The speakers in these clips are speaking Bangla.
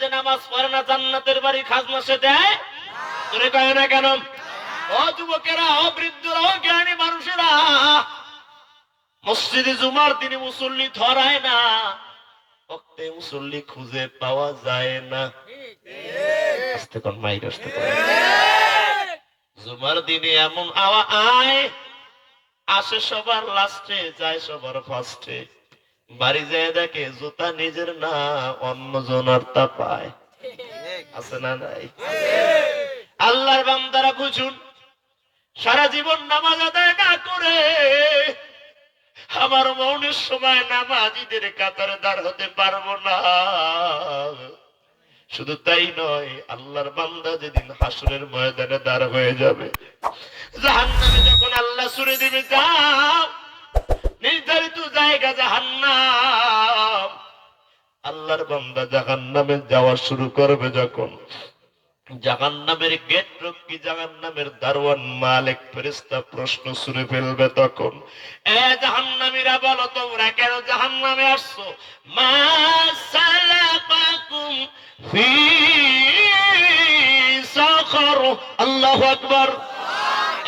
যে নামাজ পড়ে না, জান্নাতের বাড়ি খাজনা সে দেয়? কয় না কেন? ও যুবকেরা, ও বৃদ্ধরা, ও জ্ঞানী মানুষেরা, মসজিদে জুমার দিনে মুসল্লি ধরায় না খুঁজে পাওয়া যায় না। আসতে জুমার দিনে এমন আওয়া আয়, আসে সবার লাস্টে, যায় সবার ফার্স্টে। বাড়ি যায় দেখে জুতা নিজের না, অন্য জনার তা পায়। আছে না নাই? আল্লাহর বান্দারা বুঝুন, সারা জীবন নামাজ আদায় না করে আমার মৌনের সময় নামাজিদের কাতারে দাঁড় হতে পারব না। শুধু তাই নয়, আল্লাহর বান্দা যেদিন হাসুরের ময়দানে দাঁড় হয়ে যাবে, জাহান্নামে যখন আল্লাহ সুরে দিবে, যাও। নির্ধারিত জায়গা জাহান্নাম। আল্লাহর বান্দা জাহান্নামে যাওয়া শুরু করবে যখন। জাহান্নামের গেট রক্ষী, জাহান্নামের দারোয়ান মালিক ফেরেস্তা প্রশ্ন শুনে ফেলবে তখন। এ জাহান্নামীরা বলো, তোমরা কেন জাহান্নামে আসছো? মা সালাকাকুম ফি সাখর। আল্লাহু আকবার।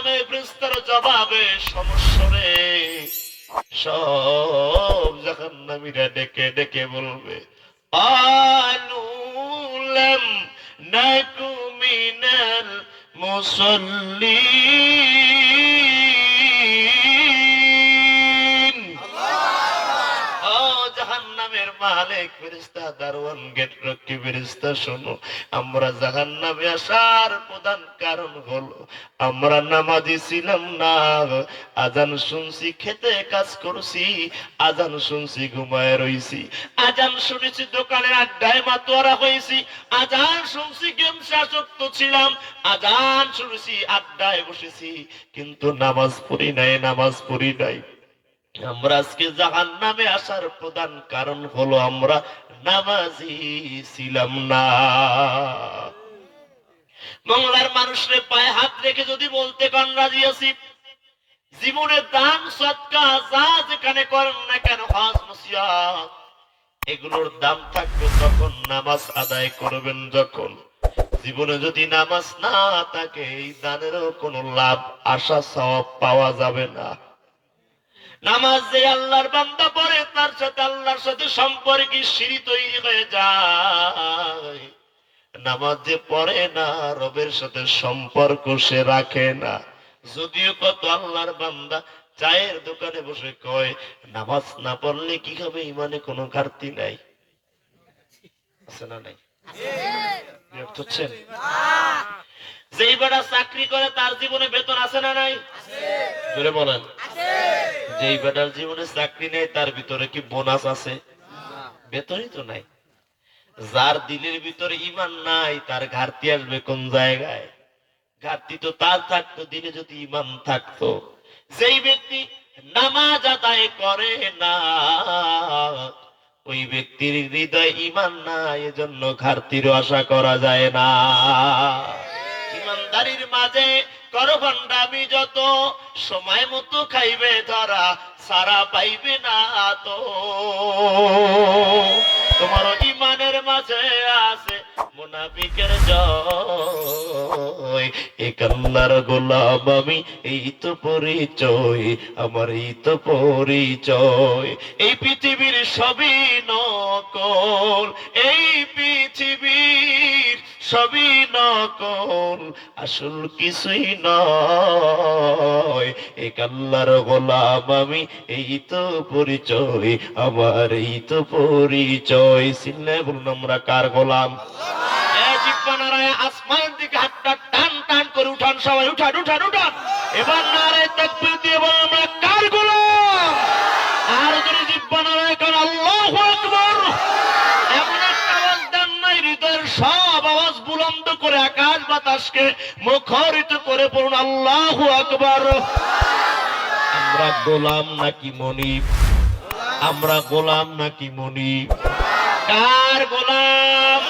জাহান্নামে ফেরেস্তার জবাবে সমস্যরে সব যখন নামীরা ডেকে ডেকে বলবে আনুলাম নাকু মিনাল মুসল্লিন। মালিক দারোয়ান, গেট রক্ষী শোনো, আমরা আসার প্রধান কারণ হলো, আমরা নামাজি ছিলাম না। আজান শুনছি, খেতে কাজ করছি, আজান শুনছি, ঘুমায় রইছি। আজান শুনেছি, দোকানের আড্ডায় মাতোয়ারা হয়েছি। আজান শুনছি, গেম শাসক্ত ছিলাম। আজান শুনেছি, আড্ডায় বসেছি, কিন্তু নামাজ পড়ি নাই, নামাজ পড়ি নাই। আমরা আজকে জাহান নামে আসার প্রধান কারণ হলো আমরা নামাজি ছিলাম না। বাংলার মানুষের পায়ে হাত রেখে যদি বলতে কান, রাজি আছি? জীবনের দান, সৎকা, যা যেখানে করেন না কেন হাজ নসিয়াত এগুলোর দাম থাকবে তখন নামাজ আদায় করবেন, যখন। জীবনে যদি নামাজ না থাকে, এই দানেরও কোনো লাভ, আশা সব পাওয়া যাবে না। নামাজ যে আল্লাহর বান্দা পড়ে, তার সাথে আল্লাহর সাথে সম্পর্কে সিঁড়ি তৈরি হয়ে যায়। নামাজ যে পড়ে না, রবের সাথে সম্পর্ক সে রাখে না। যদিও কত আল্লাহর বান্দা চায়ের দোকানে বসে কয়, নামাজ না পড়লে কি হবে ইমানে কোনো ঘাটতি নাই? আছে না নাই? বিরক্ত হচ্ছেন? যেই বেটা চাকরি করে, তার জীবনে বেতন আছে না নাই? বলেন। যেই বেটার জীবনে চাকরি নেই তার ভিতরে কি বোনাস আছে? বেতনই তো নাই। যার দিলের ভিতরে ইমান নাই, তার ঘাটতি আসবে কোন জায়গায়? ঘাটতি তো তার থাকতো, দিলে যদি ইমান থাকতো। যেই ব্যক্তি নামাজ আদায় করে না, ওই ব্যক্তির হৃদয় ইমান না এজন্য ঘাটতির আশা করা যায় না। ইমানদারির মাঝে করভণ্ডামি যত, সময় মতো খাইবে ধরা, সারা পাইবে না তো। তোমার ইমানের মাঝে আছে মুনাফিকের জয়। এক আল্লাহর গোলাম আমি, এই তো পরিচয়, আমার এই তো পরিচয়। এই পৃথিবীর সবই নকল, এই সবই নকল আসল কিছুই নয়। এক আল্লাহর গোলাম আমি এই তো পরিচয় আমার এই তো পরিচয়। সিনে বলুন আমরা কার গোলাম? এ আসমান দিকে হাতটা টান টান করে উঠান সবাই উঠান উঠান উঠান। এবার নারায় তাকবীর দিয়ে বলুন আমরা কার গোলাম আর যদি জিব্বা নারায় কার আল্লাহু আকবার এমন একটা আওয়াজ বুলন্দ করে আকাশ বাতাসকে মুখরিত করে পড়ুন। আল্লাহ আকবর। আমরা গোলাম নাকি মনিব? আমরা গোলাম নাকি মনিব? কার গোলাম?